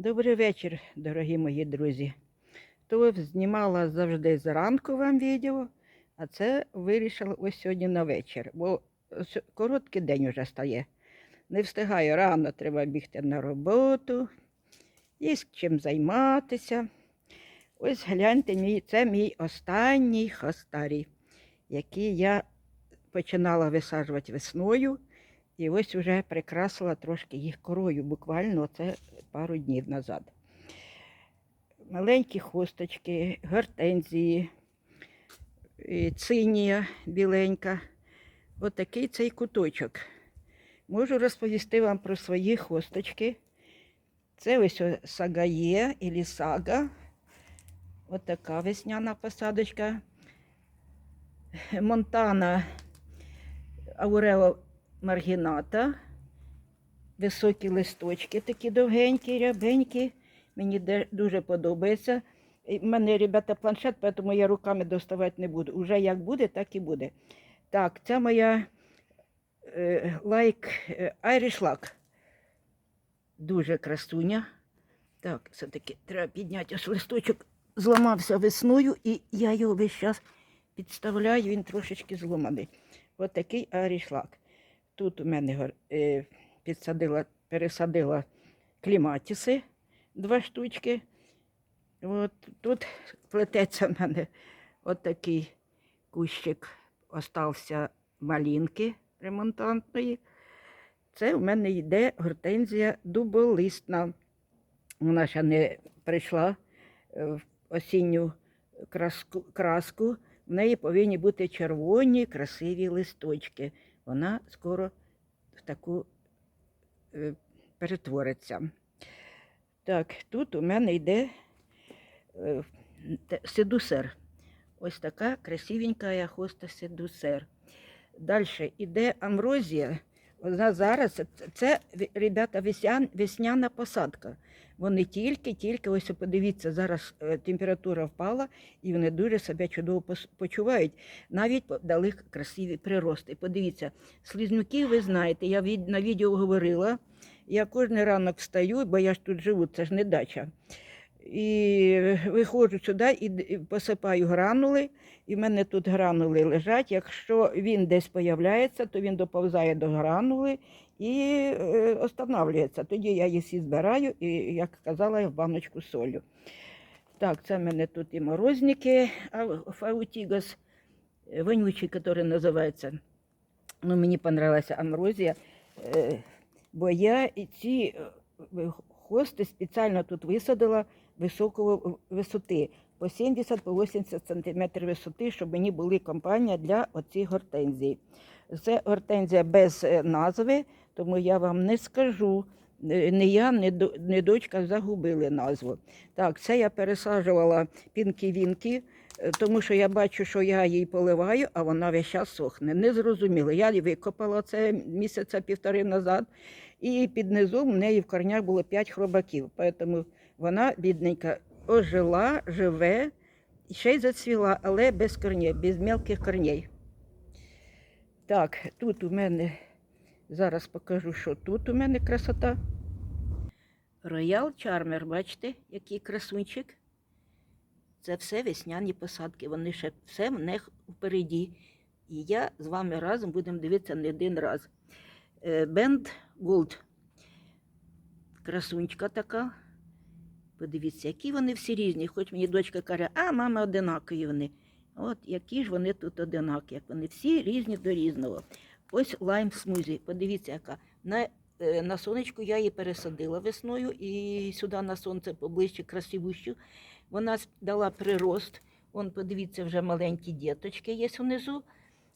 Добрий вечір, дорогі мої друзі. То знімала завжди зранку вам відео, а це вирішила ось сьогодні на вечір, бо короткий день вже стає. Не встигаю рано, треба бігти на роботу, є з чим займатися. Ось гляньте, мій, це мій останній хостарій, який я починала висаджувати весною. І ось вже прикрасила трошки їх корою, буквально це пару днів назад. Маленькі хусточки, гортензії, цинія біленька. Отакий цей куточок. Можу розповісти вам про свої хусточки. Це ось сагає або сага. Отака весняна посадочка. Монтана Аурео маргіната. Високі листочки, такі довгенькі, рябенькі. Мені дуже подобається. У мене, ребята, планшет, тому я руками доставати не буду. Уже як буде, так і буде. Так, це моя е, лайк е, Irish Luck. Дуже красуня. Так, все-таки треба підняти ось листочок. Зламався весною, і я його весь час підставляю, він трошечки зламаний. Ось такий Luck. Тут у мене е, підсадила, пересадила кліматіси два штучки. От тут плететься в мене отакий кущик остався малінки ремонтантної. Це в мене йде гортензія дуболистна. Вона ще не прийшла е, в осінню краску, краску. В неї повинні бути червоні, красиві листочки. Вона скоро в таку е, перетвориться. Так, тут у мене йде е, седусер. Ось така красивенька хоста седусер. Далі йде амрозія. Вона зараз, це, ребята, весняна посадка. Вони тільки-тільки, ось подивіться, зараз е, температура впала, і вони дуже себе чудово почувають. Навіть дали красиві прирости. Подивіться, слизнюки, ви знаєте, я на відео говорила. Я кожен ранок встаю, бо я ж тут живу, це ж не дача. І виходжу сюди і посипаю гранули, і в мене тут гранули лежать. Якщо він десь появляється, то він доповзає до гранули і е, останавлюється. Тоді я їх збираю і, як казала, в баночку солю. Так, це в мене тут і морозники, ау- фаутігас, е, вонючий, який називається. Ну, мені понравилася амрозія. е, Бо я ці хости спеціально тут висадила високої висоти, по 70-80 см висоти, щоб мені були компанія для оцих гортензій. Це гортензія без е, назви, тому я вам не скажу. Не я, не, до- не дочка загубили назву. Так, це я пересаджувала пінки-вінки, е, тому що я бачу, що я її поливаю, а вона весь час сохне. Не зрозуміло. Я викопала це місяця півтори назад, і під низом в неї в корнях було 5 хробаків. Тому вона, бідненька, ожила, живе, ще й зацвіла, але без корней, без мелких корней. Так, тут у мене, зараз покажу, що тут у мене красота. Роял Чармер, бачите, який красунчик. Це все весняні посадки. Вони ще все в них впереді. І я з вами разом будемо дивитися не один раз. Бенд Голд. Красунечка така. Подивіться, які вони всі різні. Хоч мені дочка каже, а мама одинакові вони. От які ж вони тут одинакі, як вони всі різні до різного. Ось лайм смузі. Подивіться, яка. На, е, на сонечку я її пересадила весною і сюди на сонце поближче красивущу. Вона дала прирост. Вон, подивіться, вже маленькі діточки є внизу.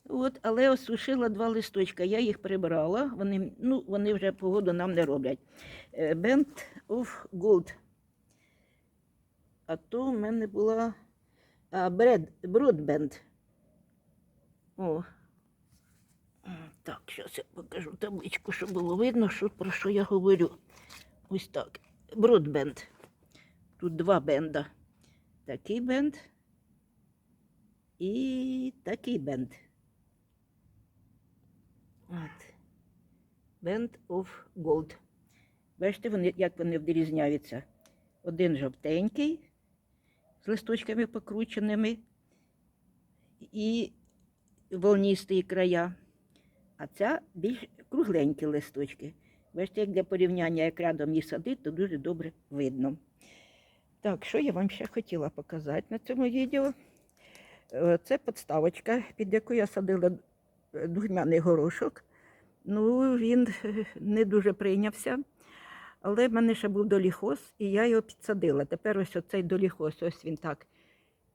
От, але осушила два листочка. Я їх прибрала. Вони, ну, вони вже погоду нам не роблять. Е, Band of Gold. А то в мене була Broadband. О. Так, зараз я покажу табличку, щоб було видно, що, про що я говорю. Ось так. Broadband. Тут два бенда. Такий бенд і такий бенд. От. Band of Gold. Бачите, вони, як вони відрізняються. Один жовтенький з листочками покрученими і волністі края. А ця більш кругленькі листочки. Бачите, як для порівняння, як рядом їх садить, то дуже добре видно. Так, що я вам ще хотіла показати на цьому відео? Е, Це подставочка, під яку я садила е, духмяний горошок. Ну, він е, не дуже прийнявся. Але в мене ще був доліхоз, і я його підсадила. Тепер ось оцей доліхоз, ось він так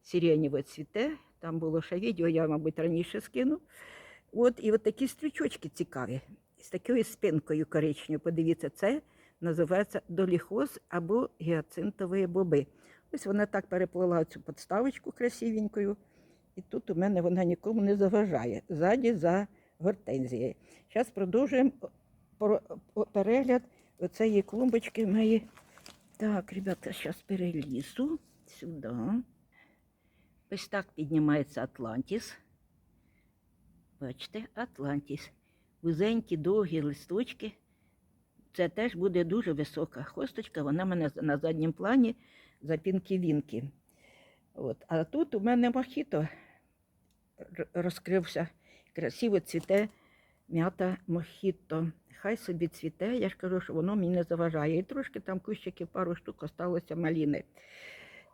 сиренєво цвіте. Там було ще відео, я, мабуть, раніше скину. От, і от такі стрічочки цікаві, з такою спинкою коричневою. Подивіться, це називається доліхоз або гіацинтові боби. Ось вона так переплила цю подставочку красивенькою. І тут у мене вона нікому не заважає. Ззаді за гортензією. Зараз продовжуємо про- о- перегляд оцеї клумбочки моєї. Так, ребята, зараз перелізу сюди. Ось так піднімається Атлантіс. Бачите, Атлантіс. Вузенькі, довгі листочки. Це теж буде дуже висока хосточка. Вона в мене на задньому плані за пінки-вінки. От. А тут у мене мохіто розкрився. Красиво цвіте м'ята мохіто. Хай собі цвіте, я ж кажу, що воно мені не заважає. І трошки там кущики, пару штук осталося маліни.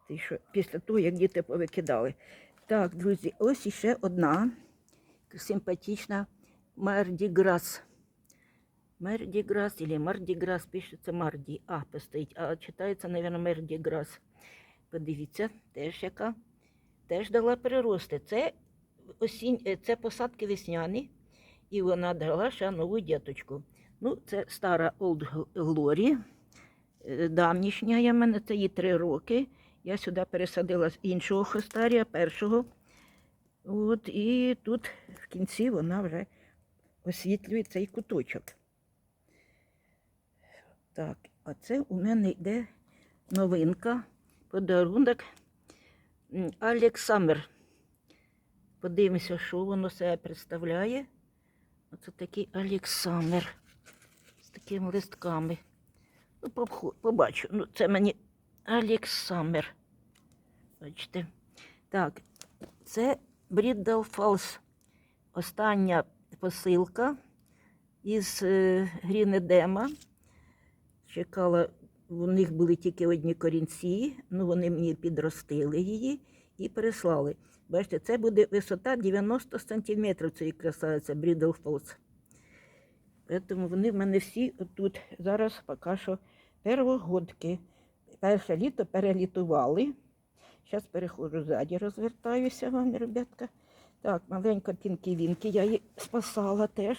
Ті, що після того, як діти повикидали. Так, друзі, ось іще одна симпатична Мардіграс. Мердіграс или Мардіграс, пишеться Марді. А, постоїть, а читається, мабуть, Мердіграс. Подивіться, теж яка. Теж дала перерости. Це, осінь, е, це посадки весняні, і вона дала ще нову діточку. Ну, це стара Old Glory, е, давнішня я мене, це їй три роки. Я сюди пересадила з іншого хостарія, першого. От, і тут в кінці вона вже освітлює цей куточок. Так, а це у мене йде новинка, подарунок Алекс Саммер. Подивимося, що воно себе представляє. Оце такий Алекс Саммер такими листками. Ну, побачу. Ну, це мені Алекс Бачите. Так, це Бріддл Фалс. Остання посилка із е, Грінедема. Чекала, у них були тільки одні корінці, ну вони мені підростили її і переслали. Бачите, це буде висота 90 сантиметрів цієї красавиці Брідл Фалс. Тому вони в мене всі отут зараз поки що первогодки. Перше літо перелітували. Зараз переходжу ззаді, розвертаюся вам, ребятка. Так, маленька пінки-вінки, я її спасала теж.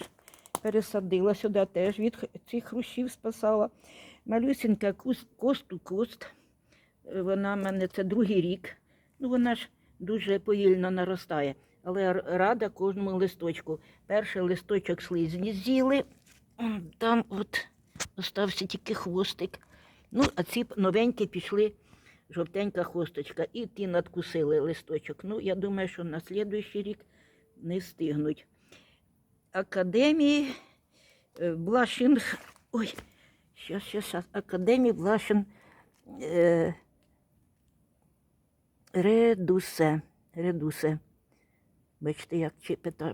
Пересадила сюди теж від цих хрущів спасала. Малюсінька куст, кост у кост. Е, Вона в мене це другий рік. Ну, вона ж дуже повільно наростає. Але рада кожному листочку. Перший листочок слизні з'їли. Там от остався тільки хвостик. Ну, а ці новенькі пішли жовтенька хосточка. І ті надкусили листочок. Ну, я думаю, що на слідуючий рік не встигнуть. Академії е, Блашинг. Ой, щас, щас, щас. Академії Блашин е, Редусе. Редусе. Бачите, як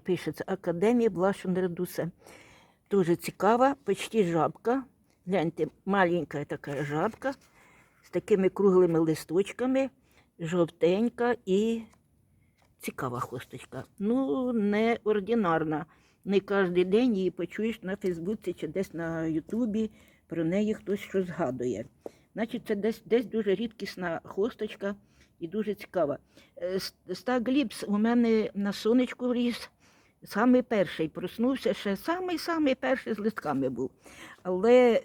пишеться Академія Блашин Дуже цікава, почти жабка. Гляньте, маленька така жабка з такими круглими листочками, жовтенька і цікава хосточка. Ну, не ординарна. Не кожен день її почуєш на Фейсбуці чи десь на Ютубі, про неї хтось щось згадує. Значить, це десь, десь дуже рідкісна хосточка і дуже цікава. Е, Стагліпс у мене на сонечку ріс. Самий перший проснувся ще самий-самий перший з листками був. Але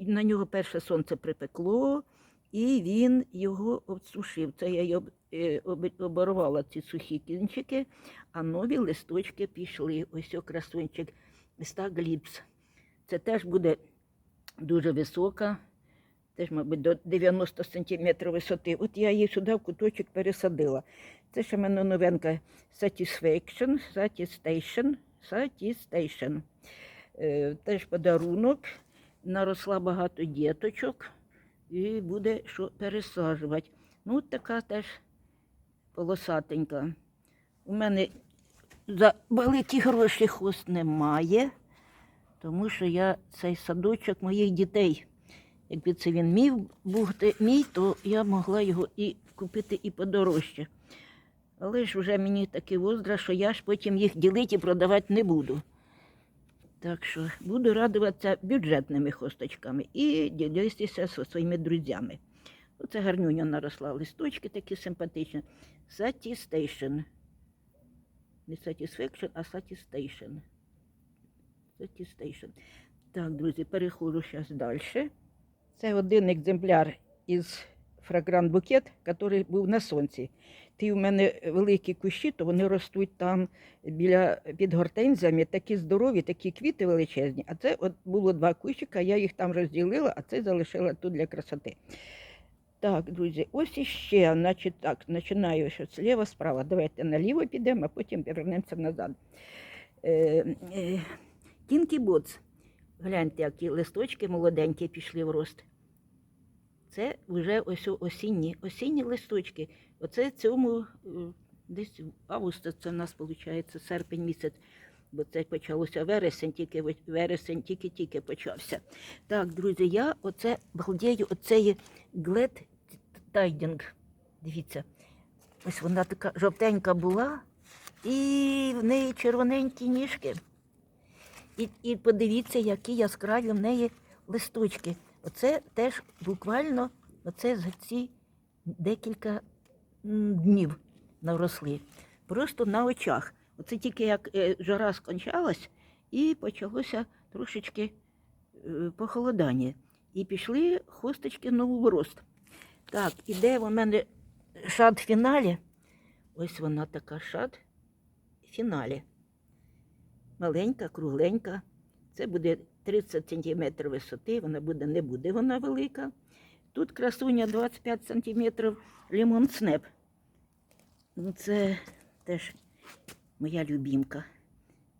на нього перше сонце припекло, і він його обсушив. Це я й об, е, оборвала ці сухі кінчики, а нові листочки пішли. Ось о красунчик стагліпс. Це теж буде дуже висока, теж, мабуть, до 90 см висоти. От я її сюди в куточок пересадила. Це ще в мене новинка Satisfaction, Satisfaction, Satisfaction. Е, Теж подарунок. Наросла багато діточок. і буде що пересаджувати. Ну, от така теж полосатенька. У мене за великі гроші хост немає, тому що я цей садочок моїх дітей. Якби це він міг бути мій, то я могла його і купити і подорожче. Але ж вже мені таке воздра, що я ж потім їх ділити і продавати не буду. Так що буду радуватися бюджетними хосточками і ділитися зі своїми друзями. Оце гарнюня наросла листочки такі симпатичні. Satisfaction. Не satisfaction, а satisfaction. Satisfaction. Так, друзі, переходжу зараз далі. Це один екземпляр із фрагрант букет, який був на сонці. Ті в мене великі кущі, то вони ростуть там біля під гортензіями, такі здорові, такі квіти величезні. А це от було два кущика, я їх там розділила, а це залишила тут для красоти. Так, друзі, ось іще, значить так, починаю що зліва, справа. Давайте наліво підемо, а потім повернемося назад. Е, е, Тінкі Боц. Гляньте, які листочки молоденькі пішли в рост. Це вже ось осінні, осінні листочки. Оце цьому е, десь августа це в нас виходить серпень місяць, бо це почалося вересень, тільки вересень тільки-тільки почався. Так, друзі, я оце балдею оцеї Глед Тайдінг. Дивіться, ось вона така жовтенька була, і в неї червоненькі ніжки. І, і подивіться, які яскраві в неї листочки. Оце теж буквально оце за ці декілька днів наросли. Просто на очах. Оце тільки як е, жара скончалась, і почалося трошечки е, похолодання. І пішли хусточки новий рост. Так, іде у мене шад в фіналі. Ось вона така шад в фіналі маленька, кругленька. Це буде 30 см висоти, вона буде, не буде вона велика. Тут красуня 25 см лімон снеп. Ну, це теж моя любімка.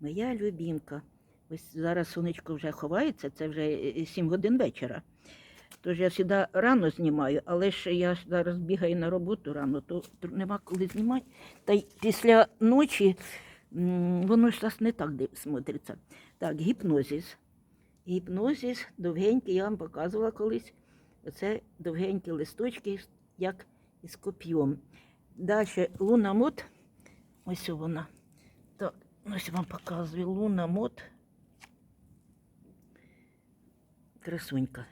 Моя любімка. Ось зараз сонечко вже ховається, це вже 7 годин вечора. Тож я завжди рано знімаю, але ж я зараз бігаю на роботу рано, то нема коли знімати. Та й після ночі воно ж зараз не так смотриться. Так, гіпнозіс. Гіпнозіс довгенький, я вам показувала колись. Оце довгенькі листочки, як із коп'єм. Далі лунамот. Ось вона. Так, ось вам показую лунамот. Красунька.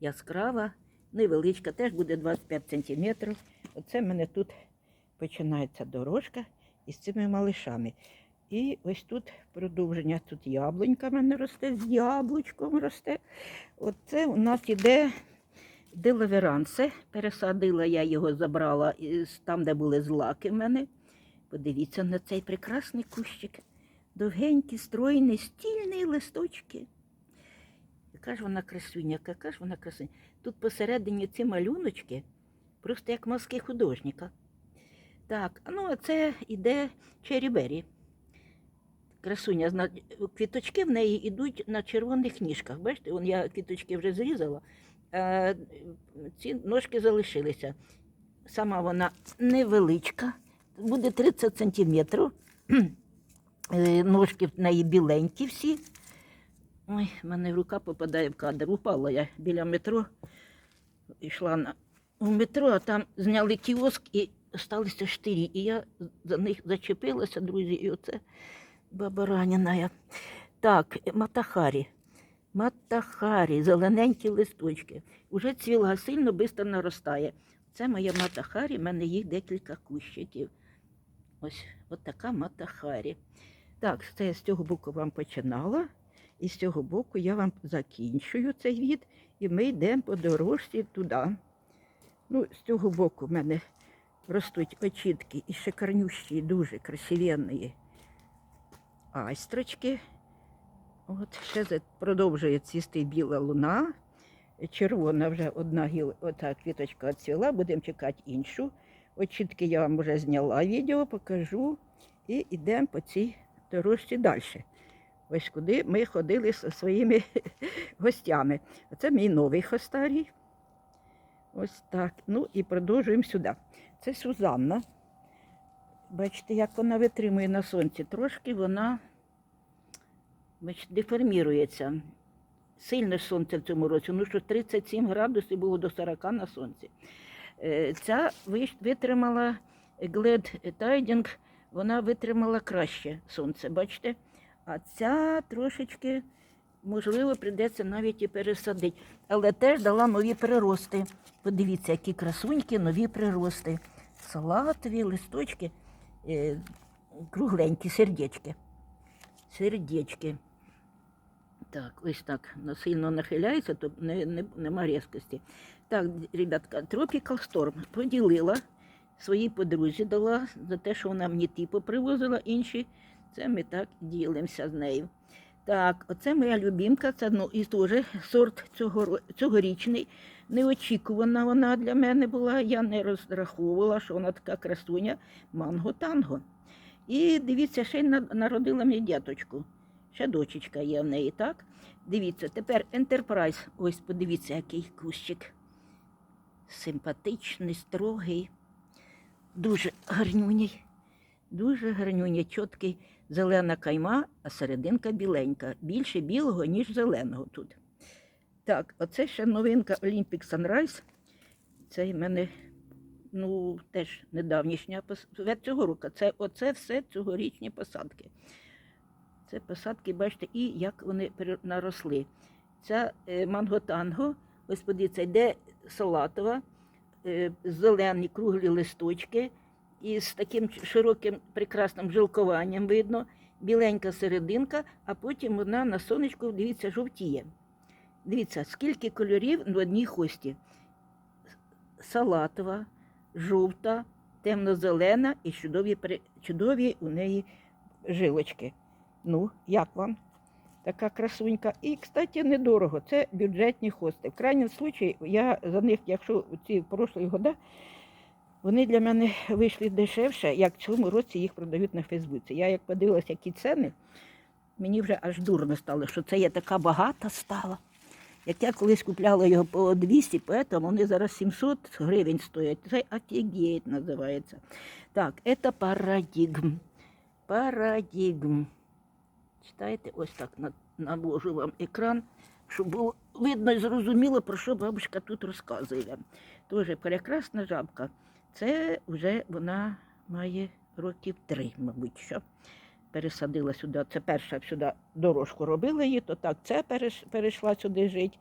Яскрава, невеличка, теж буде 25 см. Оце в мене тут починається дорожка із цими малишами. І ось тут продовження, тут яблунька в мене росте, з яблучком росте. Оце у нас іде делаверансе. Пересадила я його, забрала там, де були злаки в мене. Подивіться на цей прекрасний кущик. Довгенькі, стройні, стільні листочки. Яка ж вона красуня, яка ж вона красуня. Тут посередині ці малюночки, просто як мазки художника. Так, ну а це іде черібері. Красуня, квіточки в неї йдуть на червоних ніжках. Бачите, вон я квіточки вже зрізала, а ці ножки залишилися. Сама вона невеличка, буде 30 сантиметрів. Е, Ножки в неї біленькі всі. Ой, в мене рука попадає в кадр. Упала я біля метро. Йшла на у метро, а там зняли кіоск і залишилися штирі. І я за них зачепилася, друзі, і оце баба ранена. Так, матахарі. Матахарі, зелененькі листочки. Уже цвіла сильно швидко наростає. Це моя матахарі, в мене їх декілька кущиків. Ось от така матахарі. Так, це я з цього боку вам починала. І з цього боку я вам закінчую цей від, і ми йдемо по дорожці туди. Ну, з цього боку в мене ростуть очітки і шикарнющі, дуже красивенні айстрочки. От ще продовжує цвісти біла луна. Червона вже одна гіл, ота квіточка відцвіла, будемо чекати іншу. Очітки я вам вже зняла відео, покажу. І йдемо по цій дорожці далі. Ось куди ми ходили зі своїми гостями. Оце мій новий хостарій. Ось так. Ну і продовжуємо сюди. Це Сузанна. Бачите, як вона витримує на сонці. Трошки вона бачите, деформірується. Сильне сонце в цьому році, ну що 37 градусів було до 40 на сонці. Е, Ця витримала Глед Тайдінг, вона витримала краще сонце, бачите? А ця трошечки, можливо, прийдеться навіть і пересадити. Але теж дала нові прирости. Подивіться, які красуньки, нові прирости. Салатові листочки, е, кругленькі, сердечки. Сердечки. Так, ось так. ну, Сильно нахиляється, то не, не, нема різкості. Так, ребятка, Tropical Storm поділила своїй подрузі, дала за те, що вона мені ті попривозила, інші. Це ми так ділимося з нею. Так, оце моя любімка, це ну, і теж сорт цього, цьогорічний. Неочікувана вона для мене була. Я не розраховувала, що вона така красуня манго-танго. І дивіться, ще й народила мені дяточку. Ще дочечка є в неї, так? Дивіться, тепер Enterprise. Ось подивіться, який кущик. Симпатичний, строгий, дуже гарнюній, дуже гарнюній, чіткий, зелена кайма, а серединка біленька. Більше білого, ніж зеленого тут. Так, оце ще новинка Olympic Sunrise. Це в мене ну, теж недавнішня пос- цього року. Це оце все цьогорічні посадки. Це посадки, бачите, і як вони наросли. Ця е, манго-танго, ось подивіться, йде салатова, е, зелені круглі листочки і з таким широким прекрасним жилкуванням видно, біленька серединка, а потім вона на сонечку, дивіться, жовтіє. Дивіться, скільки кольорів в одній хості. Салатова, жовта, темно-зелена і чудові, чудові у неї жилочки. Ну, як вам? Така красунька. І, кстати, недорого. Це бюджетні хости. В крайньому случаї, я за них, якщо ці прошлі года, вони для мене вийшли дешевше, як в цьому році їх продають на Фейсбуці. Я як подивилася, які ціни, мені вже аж дурно стало, що це я така багата стала. Як я колись купляла його по 200, поэтому вони зараз 700 гривень стоять. Це офігеть називається. Так, це парадігм. Парадігм. Читайте, ось так на- наложу вам екран, щоб було видно і зрозуміло, про що бабушка тут розказує. Тоже прекрасна жабка. Це вже вона має років три, мабуть, що пересадила сюди. Це перша сюди дорожку робила її, то так це перейшла сюди жити.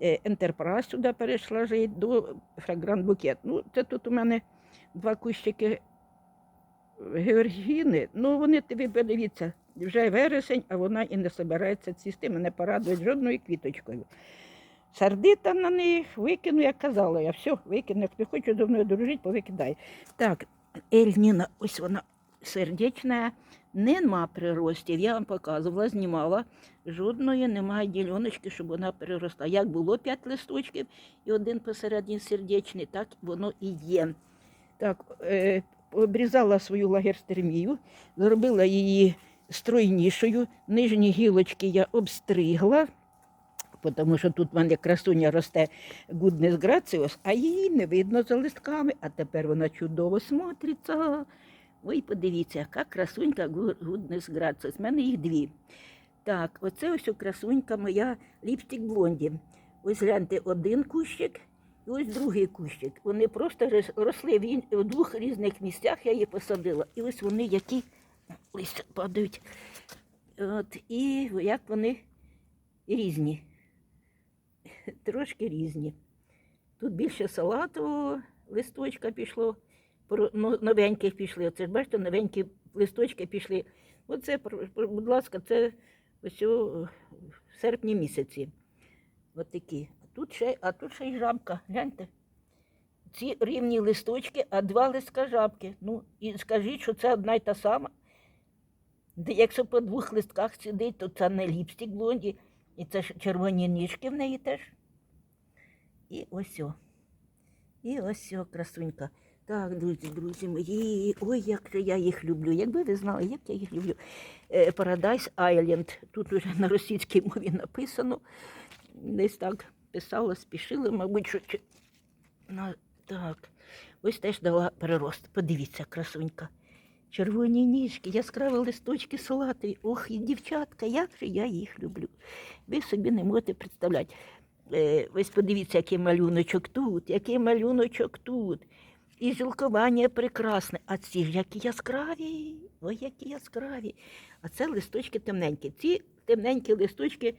Ентерпрайз сюди перейшла жити до Фрагрант Букет. Ну, це тут у мене два кущики Георгіни, ну вони тобі подивіться, вже вересень, а вона і не збирається цвісти, мене порадують жодною квіточкою. Сердита на них, викину, як казала я, все, викину, як не хочу зі мною дружити, повикидай. Так, Ельніна, ось вона сердечна, нема приростів. Я вам показувала, знімала. Жодної немає діляночки, щоб вона переросла. Як було п'ять листочків і один посередині сердечний, так воно і є. Так, е, обрізала свою лагерстермію, зробила її стройнішою. Нижні гілочки я обстригла, тому що тут в мене красуня росте Гуднес Граціос, а її не видно за листками, а тепер вона чудово смотриться. Ой, подивіться, яка красунька Гуднес Граціос. У мене їх дві. Так, оце ось красунька моя ліпстик блонді. Ось гляньте, один кущик і ось другий кущик. Вони просто росли в, двох різних місцях, я її посадила. І ось вони які листя падають. От, і як вони різні. Трошки різні. Тут більше салатового листочка пішло, ну, новеньких пішли. Оце ж бачите, новенькі листочки пішли. Оце, будь ласка, це ось у серпні місяці. От такі. Тут ще, а тут ще й жабка. Гляньте. Ці рівні листочки, а два листка жабки. Ну, і скажіть, що це одна й та сама. Якщо по двох листках сидить, то це не ліпстик блонді, і це ж червоні ніжки в неї теж. І ось о. І ось о, красунька. Так, друзі, друзі мої. Ой, як же я їх люблю. Якби ви знали, як я їх люблю. Е, Paradise Island. Тут уже на російській мові написано. Десь так писала, спішила, мабуть, що На, так. Ось теж дала прирост. Подивіться, красунька. Червоні ніжки, яскраві листочки салатові. Ох, і дівчатка, як же я їх люблю. Ви собі не можете представляти. Е, ось подивіться, який малюночок тут, який малюночок тут. І жилкування прекрасне. А ці ж які яскраві. Ой, які яскраві. А це листочки темненькі. Ці темненькі листочки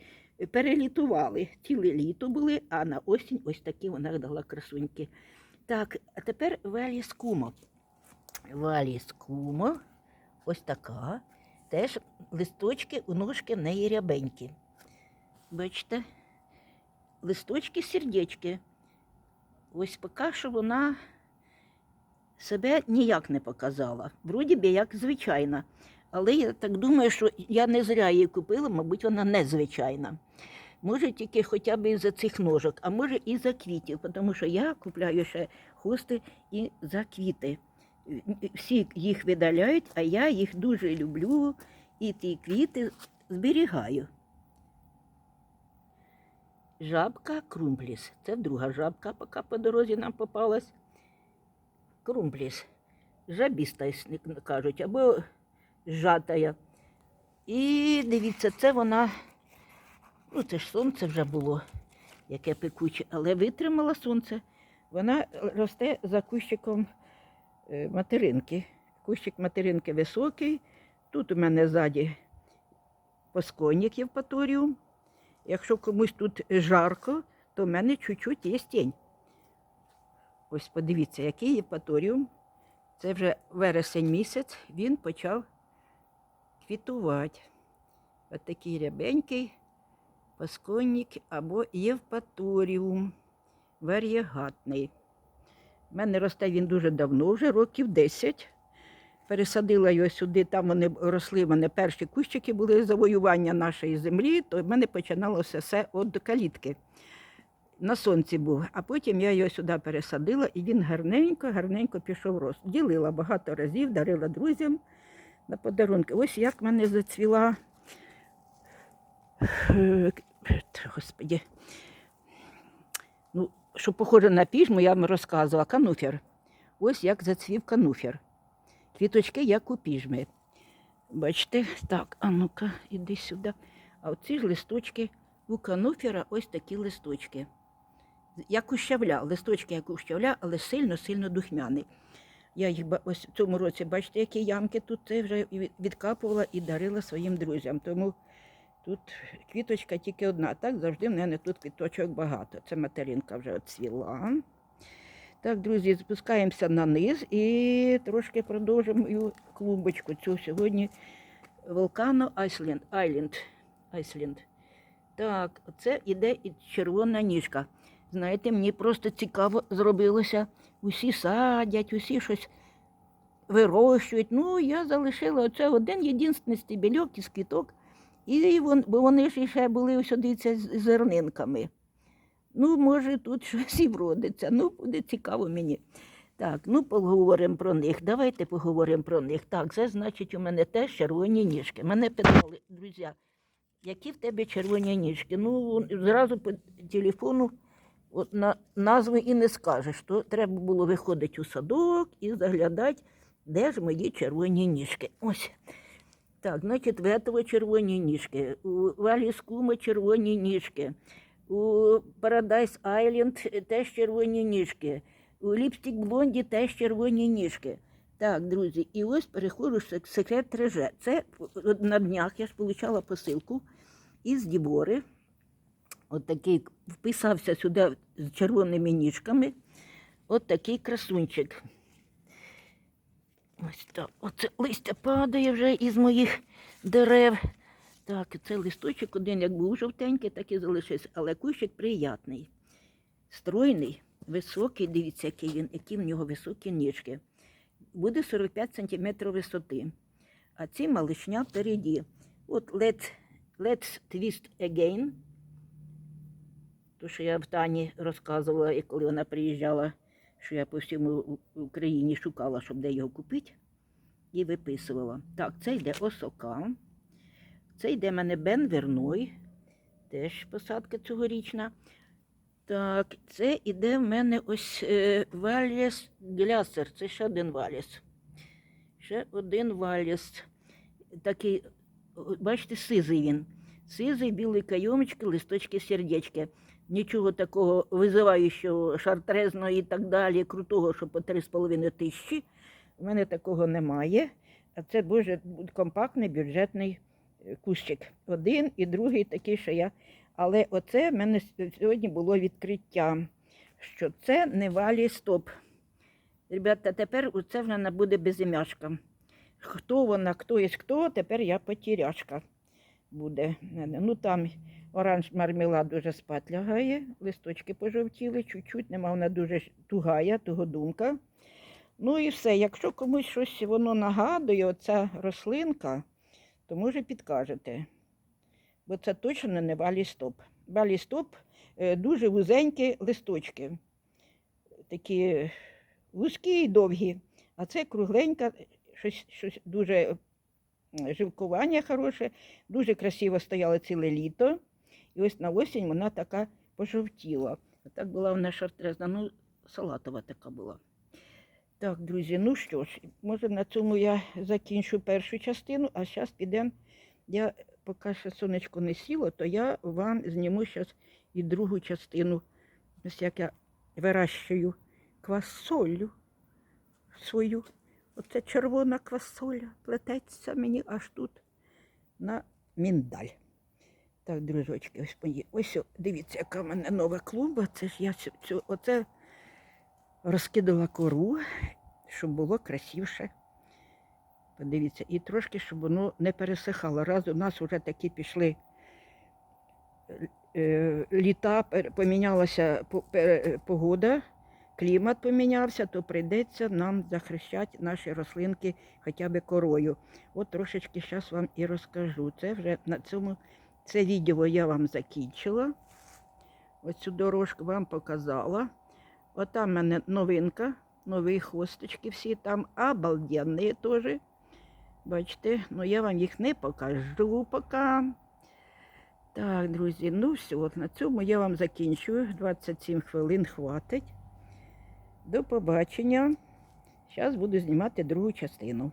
перелітували. Ціле літо були, а на осінь ось такі вона дала красуньки. Так, а тепер Веліс Кумо. Веліс Кумо. Ось така. Теж листочки у ножки в неї рябенькі. Бачите? Листочки сердечки. Ось поки що вона себе ніяк не показала. Вроді би як звичайна. Але я так думаю, що я не зря її купила, мабуть, вона незвичайна. Може, тільки хоча б із-за цих ножок, а може і за квітів, тому що я купляю ще хусти і за квіти. Всі їх видаляють, а я їх дуже люблю і ті квіти зберігаю. Жабка крумпліс. Це друга жабка, поки по дорозі нам попалась. Крумпліс. Жабіста, кажуть, або зжатая. І дивіться, це вона, ну це ж сонце вже було, яке пекуче, але витримала сонце. Вона росте за кущиком материнки. Кущик материнки високий. Тут у мене ззаді посконник Євпаторіум. Якщо комусь тут жарко, то в мене чуть-чуть є тінь. Ось подивіться, який Євпаторіум. Це вже вересень місяць, він почав квітувати. Ось такий рябенький пасконник або євпаторіум варієгатний. У мене росте він дуже давно, вже років 10. Пересадила його сюди, там вони росли, мене перші кущики були завоювання нашої землі, то в мене починалося все від калітки. На сонці був, а потім я його сюди пересадила, і він гарненько, гарненько пішов рост. Ділила багато разів, дарила друзям на подарунки. Ось як мене зацвіла. Господі. Ну, що похоже на піжму, я вам розказувала, кануфер. Ось як зацвів кануфер. Квіточки, як у піжми. Бачите, так, а ну-ка, іди сюди. А оці ж листочки у кануфера ось такі листочки. Як у щавля, листочки, як у щавля, але сильно-сильно духмяний. Я їх ось в цьому році, бачите, які ямки тут це вже відкапувала і дарила своїм друзям. Тому тут квіточка тільки одна. Так завжди в мене тут квіточок багато. Це материнка вже оцвіла. Так, друзі, спускаємося на низ і трошки продовжимо мою клумбочку. Цю сьогодні Волкано Айсленд. Айленд. Айсленд. Так, це іде і червона ніжка. Знаєте, мені просто цікаво зробилося. Усі садять, усі щось вирощують. Ну, я залишила оце один єдиний стебельок із квіток. І вони ж ще були дивіться, з зернинками. Ну, може, тут щось і вродиться. Ну, буде цікаво мені. Так, ну поговоримо про них. Давайте поговоримо про них. Так, це значить, у мене теж червоні ніжки. Мене питали, друзі, які в тебе червоні ніжки? Ну, зразу по телефону от на назви і не скажеш. То треба було виходити у садок і заглядати, де ж мої червоні ніжки. Ось. Так, значить, в этого червоні ніжки, у Валі Скума червоні ніжки, у Paradise Island теж червоні ніжки, у Ліпстік Блонді теж червоні ніжки. Так, друзі, і ось переходжу в секрет треже. Це на днях я ж отримала посилку із Дібори. От такий вписався сюди з червоними ніжками. От такий красунчик. Ось так. Оце листя падає вже із моїх дерев. Так, це листочок один, як був жовтенький, так і залишився. Але кущик приятний, стройний, високий. Дивіться, який він, які в нього високі ніжки. Буде 45 см висоти. А ці малишня впереді. От let's, let's twist again. То, що я в Тані розказувала, коли вона приїжджала, що я по всьому Україні шукала, щоб де його купити, і виписувала. Так, це йде осока. Це йде в мене Бен Верной, теж посадка цьогорічна. Так, це іде в мене ось е, валіс глясер. Це ще один валіс. Ще один валіс. Такий, бачите, сизий він. Сизий, білий кайомочки, листочки, сердечки. Нічого такого визиваючого, шартрезного і так далі, крутого, що по 3,5 тисячі. У мене такого немає. А це дуже компактний бюджетний е, кущик. Один і другий такий, що я. Але оце в мене сьогодні було відкриття, що це не валі стоп. Ребята, тепер це не буде безім'яшка. Хто вона, хто є хто, тепер я потеряшка буде. Ну там оранж мармелад дуже спать лягає, листочки пожовтіли, чуть-чуть, нема вона дуже тугая, тугодумка. Ну і все. Якщо комусь щось воно нагадує, оця рослинка, то може підкажете. Бо це точно не валістоп. Валістоп е, дуже вузенькі листочки. Такі вузькі і довгі. А це кругленька, щось, щось дуже жилкування хороше, дуже красиво стояло ціле літо. І ось на осінь вона така пожовтіла. Так була вона шартрезна, ну, салатова така була. Так, друзі, ну що ж, може на цьому я закінчу першу частину, а зараз підемо. Я поки ще сонечко не сіло, то я вам зніму зараз і другу частину. Ось як я вирощую квасолю свою. Оце червона квасоля плететься мені аж тут на міндаль. Так, дружочки, ось мої. Ось дивіться, яка в мене нова клумба. Це ж я цю, оце розкидала кору, щоб було красивше. Подивіться, і трошки, щоб воно не пересихало. Раз у нас вже такі пішли е, літа, помінялася погода, клімат помінявся, то прийдеться нам захищати наші рослинки хоча б корою. От трошечки зараз вам і розкажу. Це вже на цьому це відео я вам закінчила. Оцю дорожку вам показала. Отам в мене новинка, нові хвосточки всі там обалденні теж. Бачите, ну я вам їх не покажу поки. Так, друзі, ну все, на цьому я вам закінчую. 27 хвилин хватить. До побачення. Зараз буду знімати другу частину.